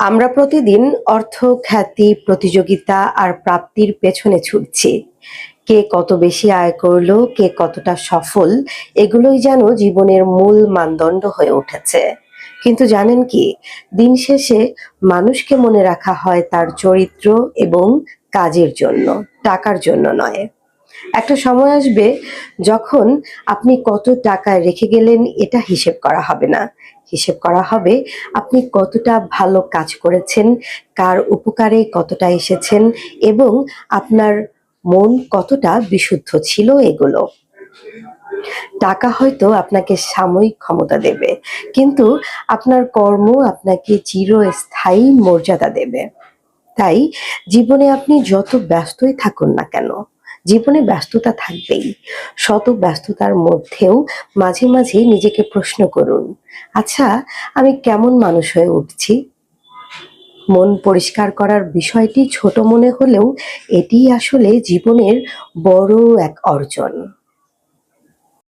আমরা প্রতিদিন অর্থ, খ্যাতি, প্রতিযোগিতা আর প্রাপ্তির পেছনে ছুটছি। কে কত বেশি আয় করল, কে কতটা সফল, এগুলোই যেন জীবনের মূল মানদণ্ড হয়ে উঠেছে। কিন্তু জানেন কি, দিন শেষে মানুষকে মনে রাখা হয় তার চরিত্র এবং কাজের জন্য, টাকার জন্য নয়। একটা সময় আসবে যখন আপনি কত টাকা রেখে গেলেন এটা হিসেব করা হবে না। হিসেব করা হবে আপনি কতটা ভালো কাজ করেছেন, কার উপকারে কতটা এসেছেন এবং আপনার মন কতটা বিশুদ্ধ ছিল এগুলো। টাকা হয়তো আপনাকে সাময়িক ক্ষমতা দেবে, কিন্তু আপনার কর্ম আপনাকে চিরস্থায়ী মর্যাদা দেবে। তাই জীবনে আপনি যত ব্যস্তই থাকুন না কেন জীবনে ব্যস্ততা থাকবেই। শত ব্যস্ততার মধ্যেও মাঝে মাঝে নিজেকে প্রশ্ন করুন আচ্ছা আমি কেমন মানুষ হয়ে উঠছি? মন পরিষ্কার করার বিষয়টি ছোট মনে হলেও এটি আসলে জীবনের বড় এক অর্জন।